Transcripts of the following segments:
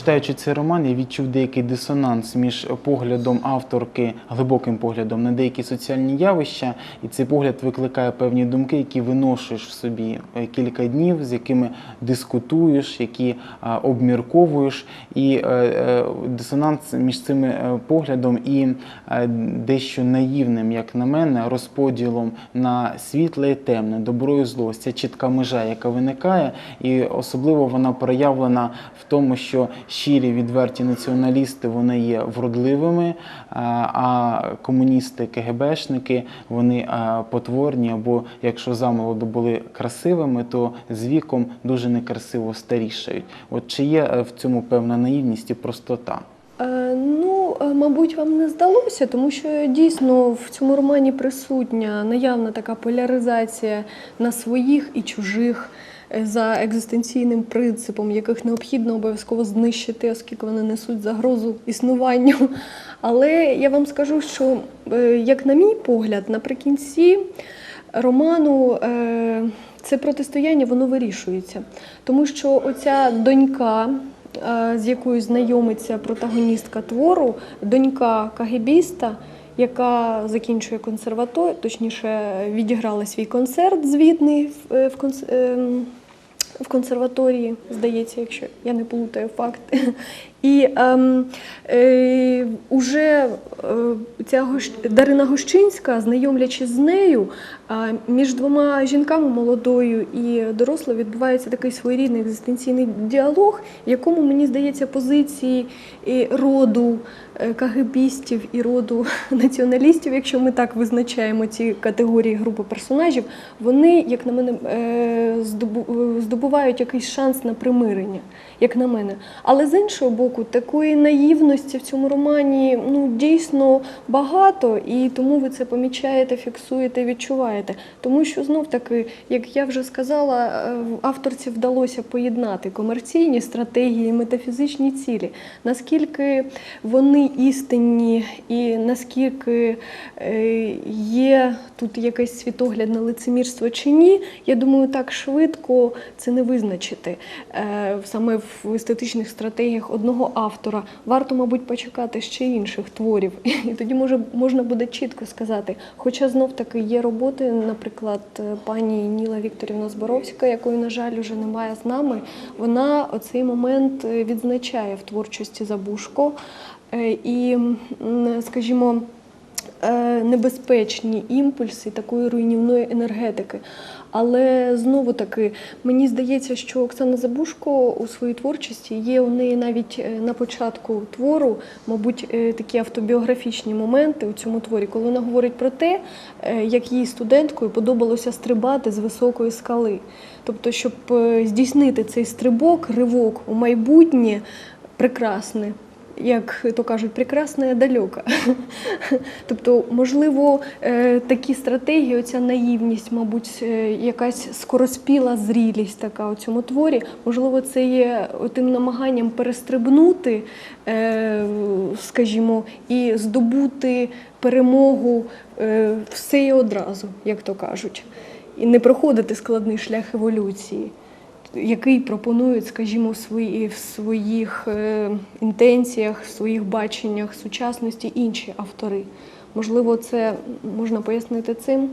читаючи цей роман, я відчув деякий дисонанс між поглядом авторки, глибоким поглядом на деякі соціальні явища, і цей погляд викликає певні думки, які виношуєш в собі е, кілька днів, з якими дискутуєш, які обмірковуєш. І е, е, дисонанс між цим е, поглядом і е, дещо наївним, як на мене, розподілом на світле і темне, добро і зло. Ця чітка межа, яка виникає, і особливо вона проявлена в тому, що щирі відверті націоналісти вони є вродливими, а- а комуністи, КГБшники вони потворні, або якщо замолоду були красивими, то з віком дуже некрасиво старішають. От чи є е, в цьому певна наївність і простота? Е, Ну, е, мабуть, вам не здалося, тому що дійсно в цьому романі присутня наявна така поляризація на своїх і чужих е, за екзистенційним принципом, яких необхідно обов'язково знищити, оскільки вони несуть загрозу існуванню. Але я вам скажу, що, е, як на мій погляд, наприкінці роману е, це протистояння воно вирішується. Тому що оця донька, е, з якою знайомиться протагоністка твору, донька кагебіста, яка закінчує консерваторію, точніше відіграла свій концерт звітний в, конс- ем, в консерваторії, здається, якщо я не плутаю факти. І ем, е, уже е, ця Гощ... Дарина Гощинська, знайомлячись з нею, е, між двома жінками молодою і дорослою відбувається такий своєрідний екзистенційний діалог, в якому, мені здається, позиції роду е, кагебістів і роду націоналістів, якщо ми так визначаємо ці категорії групи персонажів, вони, як на мене, е, е, здобувають якийсь шанс на примирення, як на мене. Але з іншого боку, такої наївності в цьому романі ну дійсно багато, і тому ви це помічаєте, фіксуєте, відчуваєте. Тому що знов таки, як я вже сказала, е, авторці вдалося поєднати комерційні стратегії метафізичні цілі. Наскільки вони істинні, і наскільки е, є тут якесь світоглядне лицемірство чи ні, я думаю, так швидко це не визначити е, саме в естетичних стратегіях одного автора. Варто, мабуть, почекати ще інших творів, і тоді може можна буде чітко сказати. Хоча знов таки є роботи, наприклад, е, пані Ніла Вікторівна Зборовська, якої, на жаль, уже немає з нами. Вона оцей момент е, відзначає в творчості Забушко. Е, І, скажімо, небезпечні імпульси такої руйнівної енергетики. Але знову таки мені здається, що Оксана Забушко у своїй творчості є у неї навіть е, на початку твору, мабуть, е, такі автобіографічні моменти у цьому творі, коли вона говорить про те, е, як їй студенткою подобалося стрибати з високої скали. Тобто, щоб е, здійснити цей стрибок, ривок у майбутнє прекрасне як то кажуть, прекрасна далека. Тобто, можливо, е, такі стратегії, оця наївність, мабуть, е, якась скороспіла зрілість така у цьому творі, можливо, це є тим намаганням перестрибнути, е, скажімо, і здобути перемогу все і одразу, як то кажуть, і не проходити складний шлях еволюції який пропонують, скажімо, в, свої, в своїх е, інтенціях, в своїх баченнях сучасності інші автори. Можливо, це можна пояснити цим.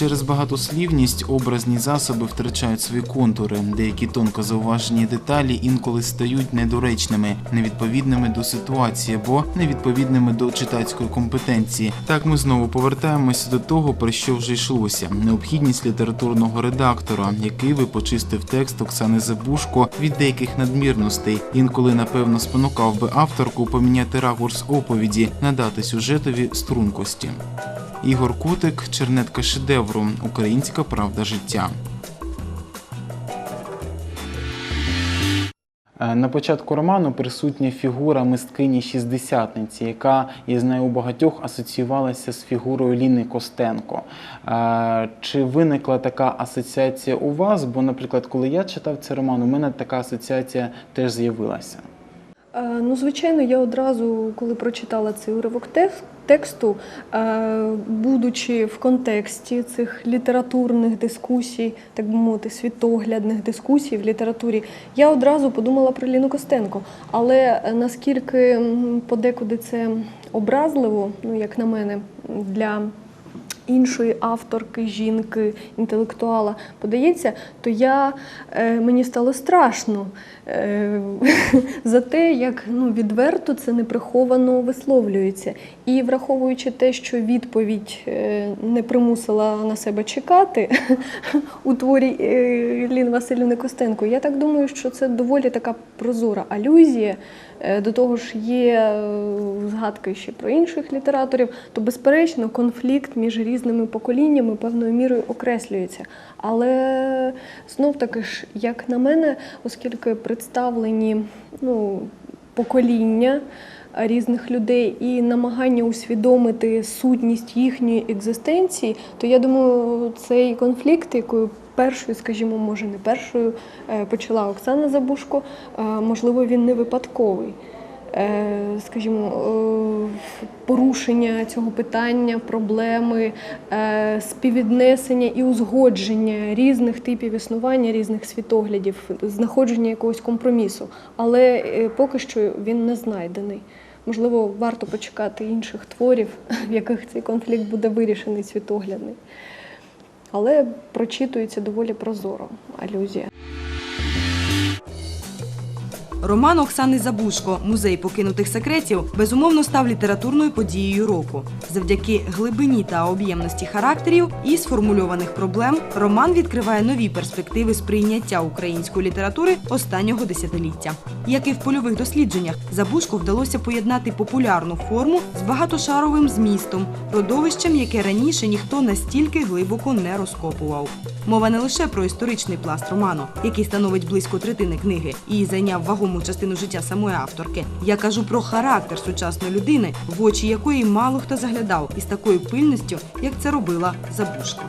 Через багатослівність образні засоби втрачають свої контури. Деякі тонко зауважені деталі інколи стають недоречними, невідповідними до ситуації або невідповідними до читацької компетенції. Так ми знову повертаємося до того, про що вже йшлося: необхідність літературного редактора, який би почистив текст Оксани Забушко від деяких надмірностей. Інколи, напевно, спонукав би авторку поміняти ракурс оповіді, надати сюжетові стрункості. Ігор Кутик, чернетка шедевру, українська правда життя. Е, На початку роману присутня фігура мисткині шістдесятниці, яка я знаю у багатьох асоціювалася з фігурою Ліни Костенко. Е, Чи виникла така асоціація у вас? Бо, наприклад, коли я читав цей роман, у мене така асоціація теж з'явилася. Е, Ну, звичайно, я одразу, коли прочитала цей уривок тек- тексту, е, будучи в контексті цих літературних дискусій, так би мовити, світоглядних дискусій в літературі, я одразу подумала про Ліну Костенко. Але е, наскільки подекуди це образливо, ну як на мене, для іншої авторки, жінки, інтелектуала подається, то я, е, мені стало страшно е, за те, як ну, відверто це неприховано висловлюється. І враховуючи те, що відповідь е, не примусила на себе чекати у творі Ліни Васильівни Костенко, я так думаю, що це доволі така прозора алюзія. Е, До того ж, є е, згадки ще про інших літераторів, то безперечно конфлікт між різними поколіннями певною мірою окреслюється. Але знов таки ж, як на мене, оскільки представлені ну, покоління різних людей і намагання усвідомити сутність їхньої екзистенції, то я думаю, цей конфлікт, якою першою, скажімо, може не першою е, почала Оксана Забушко, е, можливо, він не випадковий. Е, Скажімо, е, порушення цього питання, проблеми, е, співвіднесення і узгодження різних типів існування, різних світоглядів, знаходження якогось компромісу. Але поки що він не знайдений. Можливо, варто почекати інших творів, в яких цей конфлікт буде вирішений світоглядний. Але прочитується доволі прозоро алюзія. Роман Оксани Забушко Музей покинутих секретів безумовно став літературною подією року. Завдяки глибині та об'ємності характерів і сформульованих проблем роман відкриває нові перспективи сприйняття української літератури останнього десятиліття. Як і в польових дослідженнях, Забушко вдалося поєднати популярну форму з багатошаровим змістом, родовищем, яке раніше ніхто настільки глибоко не розкопував. Мова не лише про історичний пласт роману, який становить близько третини книги і зайняв вагому частину життя самої авторки. Я кажу про характер сучасної людини, в очі якої мало хто заглядав із такою пильністю, як це робила Забушка.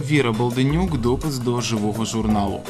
Віра Балденюк, допис до живого журналу.